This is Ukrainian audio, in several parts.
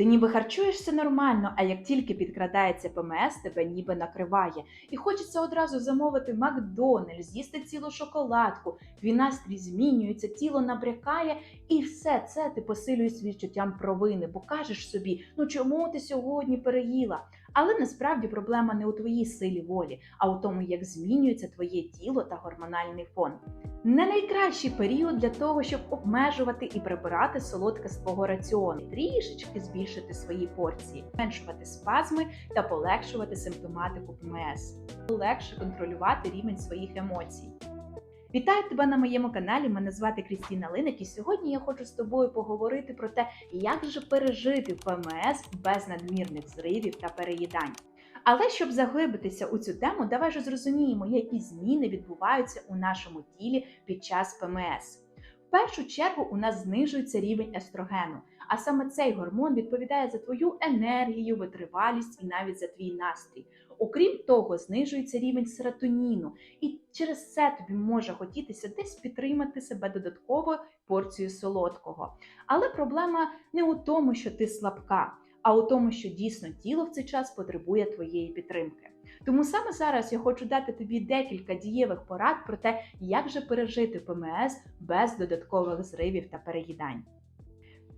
Ти ніби харчуєшся нормально, а як тільки підкрадається ПМС, тебе ніби накриває. І хочеться одразу замовити Макдональдс, з'їсти цілу шоколадку, твій настрій змінюється, тіло набрякає, і все це ти посилюєш відчуттям провини, бо кажеш собі, ну чому ти сьогодні переїла? Але насправді проблема не у твоїй силі волі, а у тому, як змінюється твоє тіло та гормональний фон. Не найкращий період для того, щоб обмежувати і прибирати солодке з твого раціону, трішечки збільшити свої порції, зменшувати спазми та полегшувати симптоматику ПМС, легше контролювати рівень своїх емоцій. Вітаю тебе на моєму каналі. Мене звати Крістіна Линик, і сьогодні я хочу з тобою поговорити про те, як же пережити ПМС без надмірних зривів та переїдань. Але щоб заглибитися у цю тему, давай же зрозуміємо, які зміни відбуваються у нашому тілі під час ПМС. В першу чергу у нас знижується рівень естрогену, а саме цей гормон відповідає за твою енергію, витривалість і навіть за твій настрій. Окрім того, знижується рівень серотоніну, і через це тобі може хотітися десь підтримати себе додатковою порцією солодкого. Але проблема не у тому, що ти слабка, а у тому, що дійсно тіло в цей час потребує твоєї підтримки. Тому саме зараз я хочу дати тобі декілька дієвих порад про те, як же пережити ПМС без додаткових зривів та переїдань.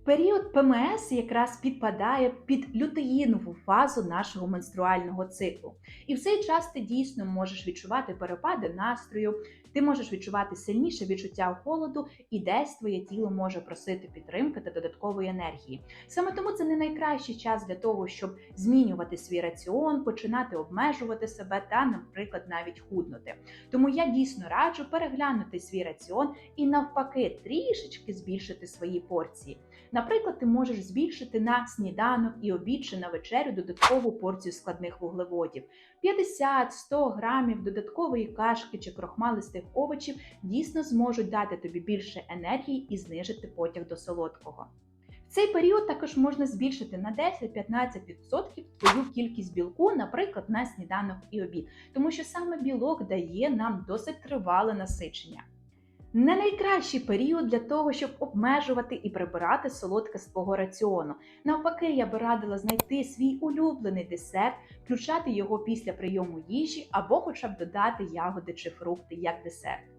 Період ПМС якраз підпадає під лютеїнову фазу нашого менструального циклу. І в цей час ти дійсно можеш відчувати перепади настрою, ти можеш відчувати сильніше відчуття холоду, і десь твоє тіло може просити підтримки та додаткової енергії. Саме тому це не найкращий час для того, щоб змінювати свій раціон, починати обмежувати себе та, наприклад, навіть худнути. Тому я дійсно раджу переглянути свій раціон і навпаки трішечки збільшити свої порції. Наприклад, ти можеш збільшити на сніданок і обід чи на вечерю додаткову порцію складних вуглеводів. 50-100 грамів додаткової кашки чи крохмалистих овочів дійсно зможуть дати тобі більше енергії і знижити потяг до солодкого. В цей період також можна збільшити на 10-15% твою кількість білку, наприклад, на сніданок і обід, тому що саме білок дає нам досить тривале насичення. Не найкращий період для того, щоб обмежувати і прибирати солодке з твого раціону. Навпаки, я би радила знайти свій улюблений десерт, включати його після прийому їжі або хоча б додати ягоди чи фрукти як десерт.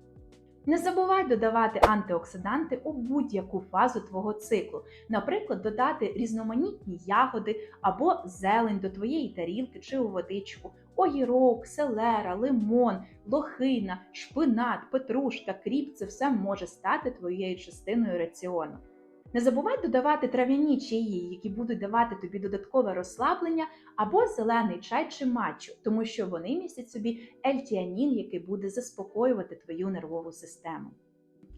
Не забувай додавати антиоксиданти у будь-яку фазу твого циклу, наприклад, додати різноманітні ягоди або зелень до твоєї тарілки чи у водичку, огірок, селера, лимон, лохина, шпинат, петрушка, кріп це все може стати твоєю частиною раціону. Не забувай додавати трав'яні чаї, які будуть давати тобі додаткове розслаблення, або зелений чай чи матчу, тому що вони містять собі ельтіанін, який буде заспокоювати твою нервову систему.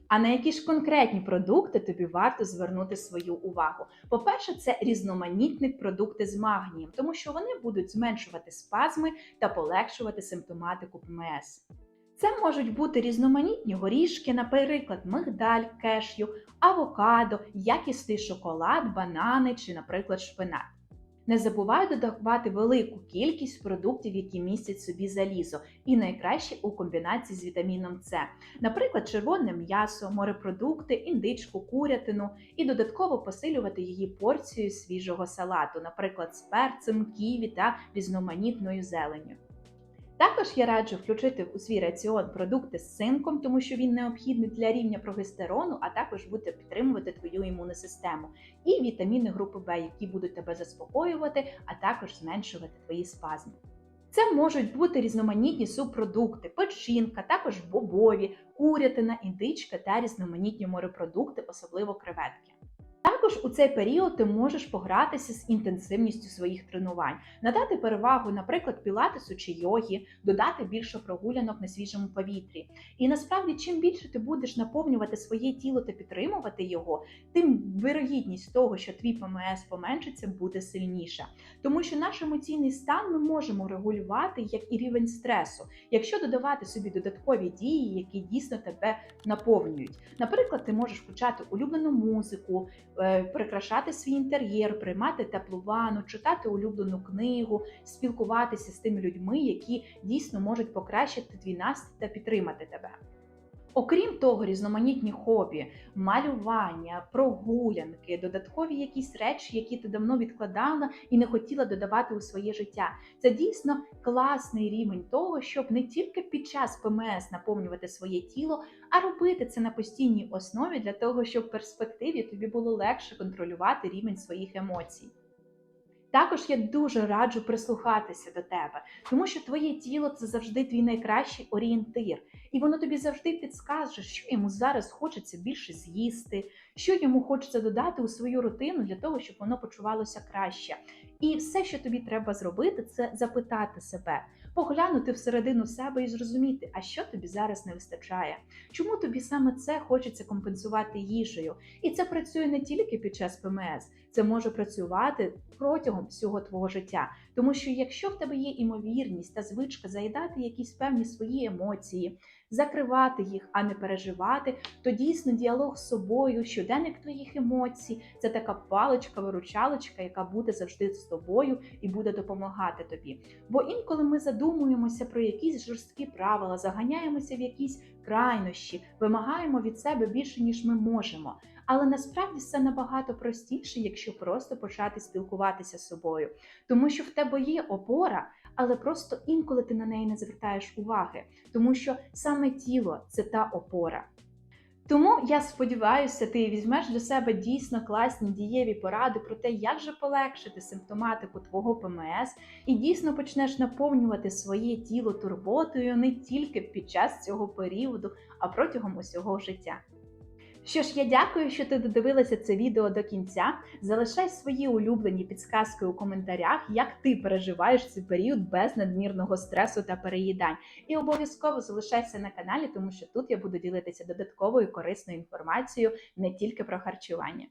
А на які ж конкретні продукти тобі варто звернути свою увагу? По-перше, це різноманітні продукти з магнієм, тому що вони будуть зменшувати спазми та полегшувати симптоматику ПМС. Це можуть бути різноманітні горішки, наприклад, мигдаль, кешю, авокадо, якісний шоколад, банани чи, наприклад, шпинат. Не забувай додавати велику кількість продуктів, які містять собі залізо, і найкраще у комбінації з вітаміном С, наприклад, червоне м'ясо, морепродукти, індичку, курятину, і додатково посилювати її порцією свіжого салату, наприклад, з перцем, ківі та різноманітною зеленню. Також я раджу включити у свій раціон продукти з цинком, тому що він необхідний для рівня прогестерону, а також буде підтримувати твою імунну систему, і вітаміни групи В, які будуть тебе заспокоювати, а також зменшувати твої спазми. Це можуть бути різноманітні субпродукти, печінка, також бобові, курятина, індичка та різноманітні морепродукти, особливо креветки. Також у цей період ти можеш погратися з інтенсивністю своїх тренувань, надати перевагу, наприклад, пілатесу чи йогі, додати більше прогулянок на свіжому повітрі. І насправді, чим більше ти будеш наповнювати своє тіло та підтримувати його, тим вирогідність того, що твій ПМС поменшиться, буде сильніша. Тому що наш емоційний стан ми можемо регулювати як і рівень стресу, якщо додавати собі додаткові дії, які дійсно тебе наповнюють. Наприклад, ти можеш включати улюблену музику. Е, прикрашати свій інтер'єр, приймати теплу ванну, читати улюблену книгу, спілкуватися з тими людьми, які дійсно можуть покращити твій настрій та підтримати тебе. Окрім того, різноманітні хобі, малювання, прогулянки, додаткові якісь речі, які ти давно відкладала і не хотіла додавати у своє життя. Це дійсно класний рівень того, щоб не тільки під час ПМС наповнювати своє тіло, а робити це на постійній основі для того, щоб в перспективі тобі було легше контролювати рівень своїх емоцій. Також я дуже раджу прислухатися до тебе, тому що твоє тіло це завжди твій найкращий орієнтир, і воно тобі завжди підскаже, що йому зараз хочеться більше з'їсти, що йому хочеться додати у свою рутину для того, щоб воно почувалося краще. І все, що тобі треба зробити, це запитати себе, поглянути всередину себе і зрозуміти, а що тобі зараз не вистачає, чому тобі саме це хочеться компенсувати їжею. І це працює не тільки під час ПМС, це може працювати протягом всього твого життя. Тому що якщо в тебе є імовірність та звичка заїдати якісь певні свої емоції, закривати їх, а не переживати, то дійсно діалог з собою, щоденник твоїх емоцій це така паличка-виручалочка, яка буде завжди з тобою і буде допомагати тобі. Бо інколи ми задумуємося про якісь жорсткі правила, заганяємося в якісь крайнощі, вимагаємо від себе більше, ніж ми можемо. Але насправді все набагато простіше, якщо просто почати спілкуватися з собою, тому що в тебе є опора, але просто інколи ти на неї не звертаєш уваги, тому що саме тіло це та опора. Тому я сподіваюся, ти візьмеш для себе дійсно класні дієві поради про те, як же полегшити симптоматику твого ПМС, і дійсно почнеш наповнювати своє тіло турботою не тільки під час цього періоду, а протягом усього життя. Що ж, я дякую, що ти додивилася це відео до кінця. Залишай свої улюблені підсказки у коментарях, як ти переживаєш цей період без надмірного стресу та переїдань. І обов'язково залишайся на каналі, тому що тут я буду ділитися додатковою корисною інформацією не тільки про харчування.